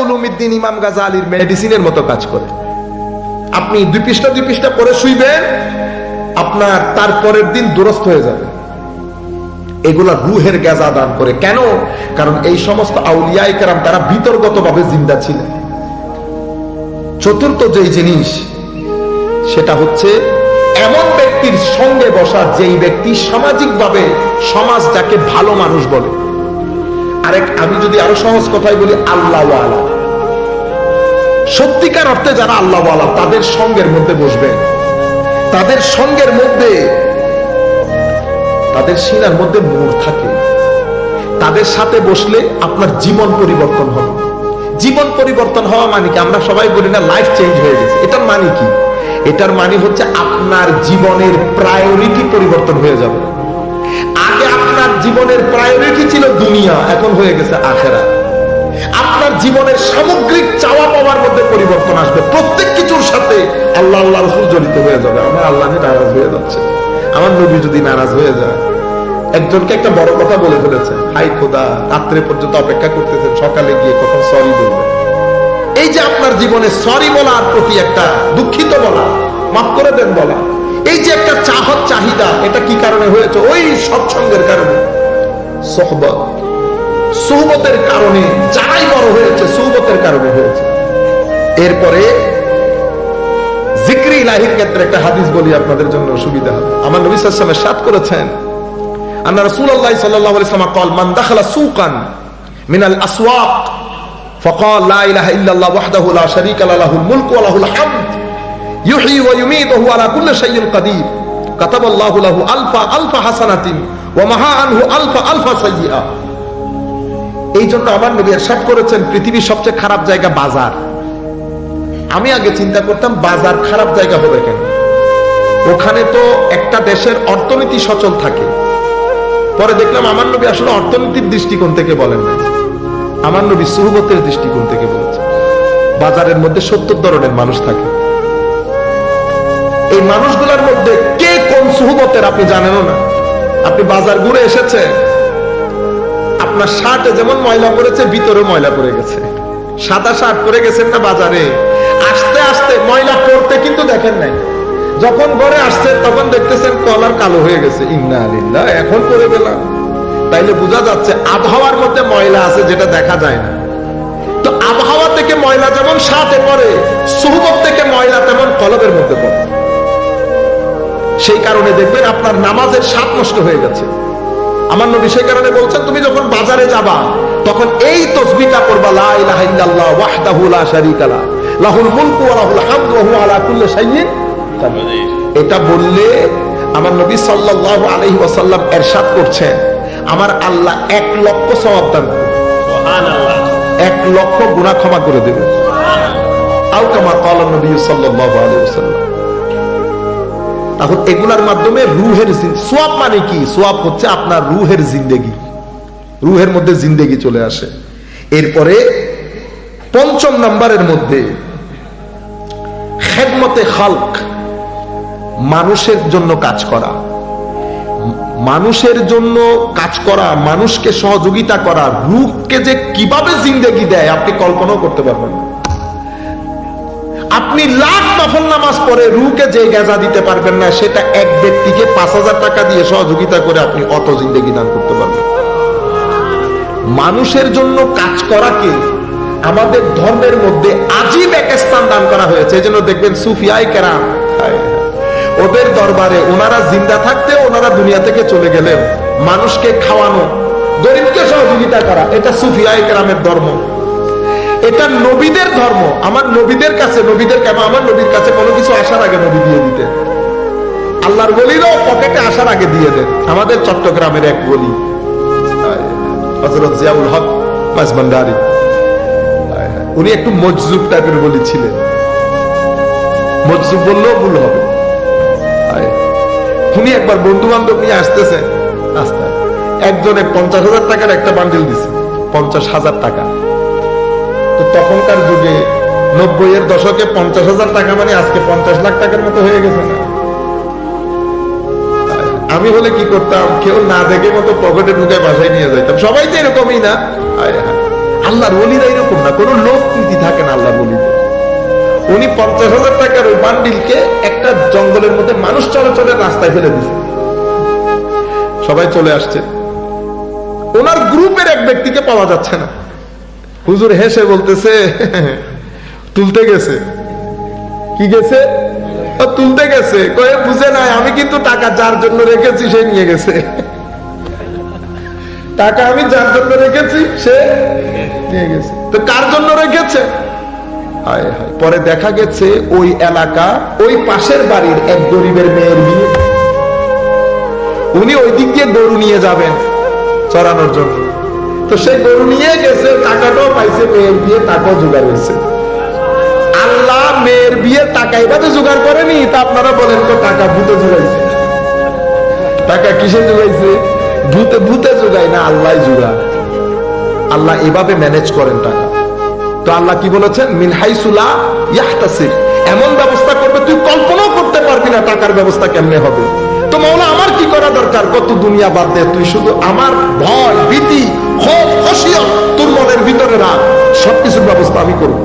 উলুমিদ্দিন ইমাম মেডিসিনের মতো কাজ করে। আপনি দুই পৃষ্ঠা দুই পৃষ্ঠা পরে শুইবেন, আপনার তারপরের দিন দুরস্থ হয়ে যাবে। এগুলা রুহের গেজা দান করে। কেন? কারণ এই সমস্ত আউলিয়াই তারা বিতর্গত ভাবে জিন্দা ছিলেন চতুর্থ যেই জিনিস, সেটা হচ্ছে এমন ব্যক্তির সঙ্গে বসা যেই ব্যক্তি সামাজিকভাবে সমাজ যাকে ভালো মানুষ বলে। আরেক, আমি যদি আরও সহজ কথাই বলি আল্লাহ সত্যিকার অর্থে যারা আল্লাহ তাদের সঙ্গের মধ্যে বসবে। তাদের সঙ্গের মধ্যে, তাদের সিনার মধ্যে মোড় থাকে। তাদের সাথে বসলে আপনার জীবন পরিবর্তন হবে। জীবন পরিবর্তন হওয়া মানে কি? আমরা সবাই বলি না লাইফ চেঞ্জ হয়ে গেছে। এটার মানে কি? এটার মানে হচ্ছে আপনার জীবনের প্রায়োরিটি পরিবর্তন হয়ে যাবে। জীবনের প্রায়োরিটি ছিল দুনিয়া, এখন হয়ে গেছে আখেরা। আপনার জীবনের সামগ্রিক চাওয়া পাওয়ার মধ্যে পরিবর্তন আসবে। প্রত্যেক কিছুর সাথে আল্লাহ আল্লাহ রসুল জড়িত হয়ে যাবে। আমার আল্লাহ নারাজ হয়ে যাচ্ছে। আমার নবী যদি নারাজ হয়ে যায়, একজনকে একটা বড় কথা বলে ফেলেছে হাই খোদা, রাত্রে পর্যন্ত অপেক্ষা করতেছেন, সকালে গিয়ে কখন সরি বলবেন এই যে আপনার জীবনে সরি বলার প্রতি একটা দুঃখিত বলা, মাফ করে দেন বলা এই যে একটা চাহত চাহিদা এটা কি কারণে হয়েছে ওই সৎসঙ্গের কারণে সোহবত সোহবতের কারণে যারাই বড় হয়েছে সোহবতের কারণে হয়েছে এরপরে জিক্রি ইলাহির ক্ষেত্রে একটা হাদিস বলি আপনাদের জন্য সুবিধা হবে আমার নবী সাল্লামের সাত করেছেন আন্না রাসূলুল্লাহ সাল্লাল্লাহু আলাইহি ওয়াসাল্লাম قال من دخل سوقا من الاسواق فقال لا اله الا الله وحده لا شريك له له الملك وله الحمد এই জন্য আমার করেছেন, পৃথিবীর সবচেয়ে খারাপ জায়গা বাজার। আমি আগে চিন্তা করতাম, বাজার খারাপ জায়গা হবে কেন? ওখানে তো একটা দেশের অর্থনীতি সচল থাকে। পরে দেখলাম আমার নবী আসলে অর্থনীতির দৃষ্টিকোণ থেকে বলেন আমার নবী সুহবতের দৃষ্টিকোণ থেকে বলেছে বাজারের মধ্যে সত্তর ধরনের মানুষ থাকে। এই মানুষগুলোর মধ্যে কে কোন সুহবতের আপনি জানেনও না। আপনি বাজার ঘুরে এসেছে, আপনার শার্টে যেমন ময়লা পড়েছে ভিতরে ময়লা পড়ে গেছে। সাদা শার্ট পরে গেছেন না বাজারে? আস্তে আস্তে ময়লা পড়তে কিন্তু দেখেন নাই। যখন ঘরে আসছে, তখন দেখতেছেন কলার কালো হয়ে গেছে। ইন্না আলিল্লাহ এখন পরে গেলাম। তাইলে বোঝা যাচ্ছে আবহাওয়ার মধ্যে ময়লা আছে যেটা দেখা যায় না। তো আবহাওয়া থেকে ময়লা যেমন সাথে পড়ে, সুহবত থেকে ময়লা তেমন কলবের মধ্যে পড়ে। সেই কারণে দেখবেন আপনার নামাজের স্বাদ নষ্ট হয়ে গেছে। আমার নবী সেই কারণে বলছেন তুমি যখন বাজারে যাবা তখন এই তসবিটা পড়বা লা ইলাহা ইল্লাল্লাহ ওয়াহদাহু লা শারীকা লা লাহুল মুলকু ওয়া লাহুল হামদু ওয়া হুয়া আলা কুল্লি শাইইন কাদির। এটা বললে আমার নবী সাল্লাল্লাহু আলাইহি ওয়াসাল্লাম করছেন আমার আল্লাহ এক লক্ষ সওয়াব দান করবে এক লক্ষ গুনাহ ক্ষমা করে দেবে। আও কামা ক্বালা নবী সাল্লাল্লাহু আলাইহি ওয়াসাল্লাম। তখন এগুলার মাধ্যমে রুহের সোয়াব মানে কি? সোয়াব হচ্ছে আপনার রুহের জিন্দেগি। রুহের মধ্যে জিন্দেগি চলে আসে। এরপরে পঞ্চম নম্বরের মধ্যে খেদমতে খালক, মানুষের জন্য কাজ করা। মানুষের জন্য কাজ করা, মানুষকে সহযোগিতা করা, রুহকে যে কীভাবে জিন্দেগি দেয়, আপনি কল্পনাও করতে পারবেন না। আপনি লাখ নফল নামাজ পড়ে রুকে যে গেজা দিতে পারবেন না, সেটা এক ব্যক্তিকে পাঁচ হাজার টাকা দিয়ে সহযোগিতা করে আপনি অত জিন্দগি দান করতে পারবেন। মানুষের জন্য কাজ করাকে আমাদের ধর্মের মধ্যে আজীব এক স্থান দান করা হয়েছে। এই জন্য দেখবেন সুফিয়াই কেরাম। ওদের দরবারে ওনারা জিন্দা থাকতে ওনারা দুনিয়া থেকে চলে গেলেন। মানুষকে খাওয়ানো, গরিবকে সহযোগিতা করা, এটা সুফিয়াই কেরামের ধর্ম। এটা নবীদের ধর্ম। আমার নবীদের কাছে, নবীদের আমার নবীর কাছে কোনো কিছু আসার আগে নবী দিয়ে দিতে আল্লাহর গলিরও পকেটে আসার আগে দিয়ে দেন। আমাদের চট্টগ্রামের এক গলি জিয়াউল হক উনি একটু মজজুব টাইপের গলি ছিলেন। মজজুব বললেও ভুল হবে। উনি একবার বন্ধু বান্ধব নিয়ে আসতেছেন আস্তে একজনে পঞ্চাশ হাজার টাকার একটা বান্ডিল দিছে। পঞ্চাশ হাজার টাকা। তো তখনকার যুগে নব্বই এর দশকে পঞ্চাশ হাজার টাকা মানে আজকে পঞ্চাশ লাখ টাকার মতো হয়ে গেছে না? আমি হলে কি করতাম? কেউ না দেখে মতো পকেটে ঢুকে বাসায় নিয়ে যাইতাম। সবাই তো এরকমই না? আল্লাহর ওলিরা এরকম না। কোনো লোক নীতি থাকে না আল্লাহর ওলিদের উনি পঞ্চাশ হাজার টাকার ওই বান্ডিলকে একটা জঙ্গলের মধ্যে মানুষ চলাচলের রাস্তায় ফেলে দিছে সবাই চলে আসছে। ওনার গ্রুপের এক ব্যক্তিকে পাওয়া যাচ্ছে না। হুজুর হেসে বলতেছে, তুলতে গেছে। কি গেছে? তুলতে গেছে। কয়ে, বুঝে নাই, আমি কিন্তু টাকা যার জন্য রেখেছি, সে নিয়ে গেছে। টাকা আমি যার জন্য রেখেছি, সে নিয়ে গেছে। তো কার জন্য রেখেছে। পরে দেখা গেছে, ওই এলাকা, ওই পাশের বাড়ির এক গরিবের মেয়ের বিয়ে। উনি ওই দিক দিয়ে গরু নিয়ে যাবেন চড়ানোর জন্য। তো সেই গরু নিয়ে গেছে, টাকাটাও পাইছে, মেয়ের বিয়ে টাকাও জোগাড় হয়েছে। আল্লাহ মেয়ের বিয়ে টাকা এভাবে জোগাড় করেনি, তা আপনারা বলেন তো, টাকা ভূতে জোগাইছে? টাকা কিসে জোগাইছে? ভূতে ভূতে জোগায় না আল্লাহ জোগায়। আল্লাহ এভাবে ম্যানেজ করেন টাকা। তো আল্লাহ কি বলেছেন? মিন হাইসুলা ইয়াহতাসির এমন ব্যবস্থা করবে, তুই কল্পনাও করতে পারবি না টাকার ব্যবস্থা কেমনে হবে। তো মৌলা, আমার কি করা দরকার? কত দুনিয়া বাদ দে, তুই শুধু আমার ভয়, ভীতি, ক্ষোভ খুশিয়ত তোর মনের ভিতরে রাখ। সবকিছুর ব্যবস্থা আমি করব।